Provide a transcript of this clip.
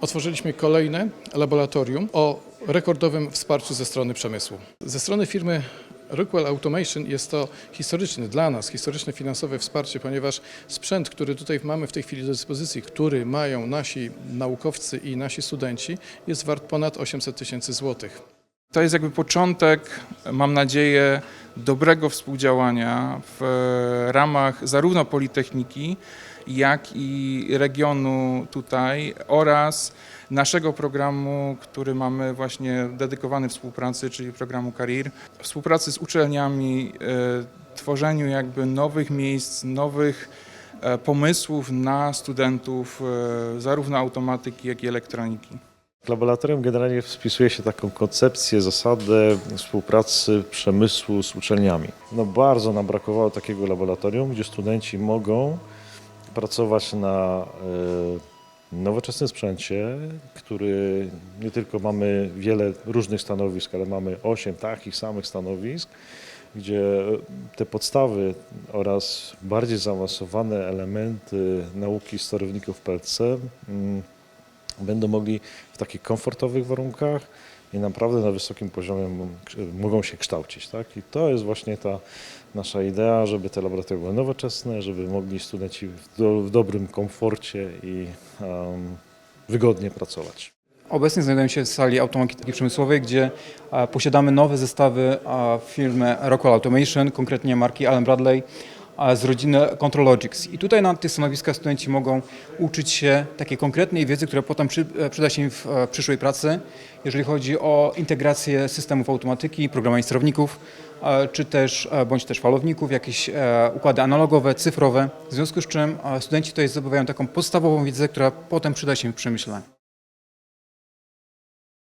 Otworzyliśmy kolejne laboratorium o rekordowym wsparciu ze strony przemysłu. Ze strony firmy Rockwell Automation jest to historyczny dla nas, historyczne finansowe wsparcie, ponieważ sprzęt, który tutaj mamy w tej chwili do dyspozycji, który mają nasi naukowcy i nasi studenci, jest wart ponad 800 tysięcy złotych. To jest jakby początek, mam nadzieję, dobrego współdziałania w ramach zarówno Politechniki, jak i regionu tutaj oraz naszego programu, który mamy właśnie dedykowany współpracy, czyli programu Career, współpracy z uczelniami, e, tworzeniu jakby nowych miejsc, nowych e, pomysłów na studentów e, zarówno automatyki, jak i elektroniki. Laboratorium generalnie wpisuje się taką koncepcję, zasadę współpracy przemysłu z uczelniami. No bardzo nam brakowało takiego laboratorium, gdzie studenci mogą pracować na e, nowoczesnym sprzęcie, który nie tylko mamy wiele różnych stanowisk, ale mamy 8 takich samych stanowisk, gdzie te podstawy oraz bardziej zaawansowane elementy nauki sterowników PLC mm, będą mogli w takich komfortowych warunkach i naprawdę na wysokim poziomie mogą się kształcić. Tak? I to jest właśnie ta nasza idea, żeby te laboratoria były nowoczesne, żeby mogli studenci w, do, w dobrym komforcie i em, wygodnie pracować. Obecnie znajdujemy się w sali automatyki przemysłowej, gdzie e, posiadamy nowe zestawy firmy Rockwell Automation, konkretnie marki Allen Bradley z rodziny Contrologics. I tutaj na tych stanowiskach studenci mogą uczyć się takiej konkretnej wiedzy, która potem przy, e, przyda się im w e, przyszłej pracy, jeżeli chodzi o integrację systemów automatyki, programowania sterowników, e, czy też, bądź też falowników, jakieś układy analogowe, cyfrowe. W związku z czym studenci tutaj zdobywają taką podstawową wiedzę, która potem przyda się w przemyśle.